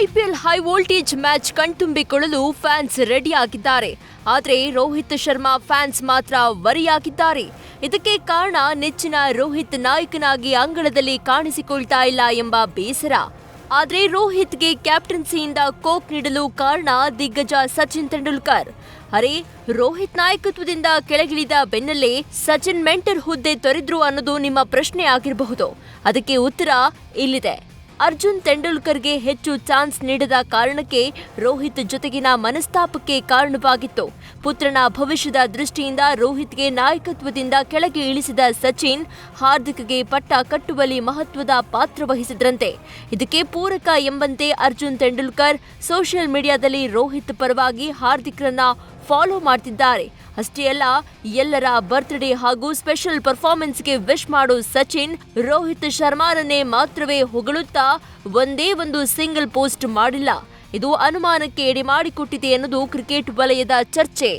IPL high voltage match ಕಣ್ತುಂಬಿಕೊಳ್ಳಲು fans ರೆಡಿಯಾಗಿದ್ದಾರೆ ಆದರೆ ರೋಹಿತ್ ಶರ್ಮಾ ಫ್ಯಾನ್ಸ್ ಮಾತ್ರ ವರಿಯಾಗಿದ್ದಾರೆ. ಇದಕ್ಕೆ ಕಾರಣ ನೆಚ್ಚಿನ ರೋಹಿತ್ ನಾಯಕನಾಗಿ ಅಂಗಳದಲ್ಲಿ ಕಾಣಿಸಿಕೊಳ್ತಾ ಇಲ್ಲ ಎಂಬ ಬೇಸರ. ಆದರೆ ರೋಹಿತ್ಗೆ ಕ್ಯಾಪ್ಟನ್ಸಿಯಿಂದ ಕೋಕ್ ನೀಡಲು ಕಾರಣ ದಿಗ್ಗಜ ಸಚಿನ್ ತೆಂಡೂಲ್ಕರ್. ಅರೆ, ರೋಹಿತ್ ನಾಯಕತ್ವದಿಂದ ಕೆಳಗಿಳಿದ ಬೆನ್ನಲ್ಲೇ ಸಚಿನ್ ಮೆಂಟರ್ ಹುದ್ದೆ ತೊರೆದ್ರು ಅನ್ನೋದು ನಿಮ್ಮ ಪ್ರಶ್ನೆ ಆಗಿರಬಹುದು. ಅದಕ್ಕೆ ಉತ್ತರ ಇಲ್ಲಿದೆ. ಅರ್ಜುನ್ ತೆಂಡೂಲ್ಕರ್ಗೆ ಹೆಚ್ಚು ಚಾನ್ಸ್ ನೀಡದ ಕಾರಣಕ್ಕೆ ರೋಹಿತ್ ಜೊತೆಗಿನ ಮನಸ್ತಾಪಕ್ಕೆ ಕಾರಣವಾಗಿತ್ತು. ಪುತ್ರನ ಭವಿಷ್ಯದ ದೃಷ್ಟಿಯಿಂದ ರೋಹಿತ್ಗೆ ನಾಯಕತ್ವದಿಂದ ಕೆಳಗೆ ಇಳಿಸಿದ ಸಚಿನ್, ಹಾರ್ದಿಕ್ಗೆ ಪಟ್ಟ ಕಟ್ಟುವಲ್ಲಿ ಮಹತ್ವದ ಪಾತ್ರ ವಹಿಸಿದ್ರಂತೆ. ಇದಕ್ಕೆ ಪೂರಕ ಎಂಬಂತೆ ಅರ್ಜುನ್ ತೆಂಡೂಲ್ಕರ್ ಸೋಷಿಯಲ್ ಮೀಡಿಯಾದಲ್ಲಿ ರೋಹಿತ್ ಪರವಾಗಿ ಹಾರ್ದಿಕ್ರನ್ನ ಫಾಲೋ ಮಾಡ್ತಿದ್ದಾರೆ. ಅಷ್ಟೇ ಅಲ್ಲ, ಎಲ್ಲರ ಬರ್ತ್ಡೇ ಹಾಗೂ ಸ್ಪೆಷಲ್ ಪರ್ಫಾರ್ಮೆನ್ಸ್ಗೆ ವಿಶ್ ಮಾಡೋ ಸಚಿನ್, ರೋಹಿತ್ ಶರ್ಮಾರನ್ನೇ ಮಾತ್ರವೇ ಹೊಗಳುತ್ತಾ ಒಂದೇ ಒಂದು ಸಿಂಗಲ್ ಪೋಸ್ಟ್ ಮಾಡಿಲ್ಲ. ಇದು ಅನುಮಾನಕ್ಕೆ ಎಡೆ ಮಾಡಿಕೊಟ್ಟಿದೆ ಎನ್ನುವುದು ಕ್ರಿಕೆಟ್ ವಲಯದ ಚರ್ಚೆ.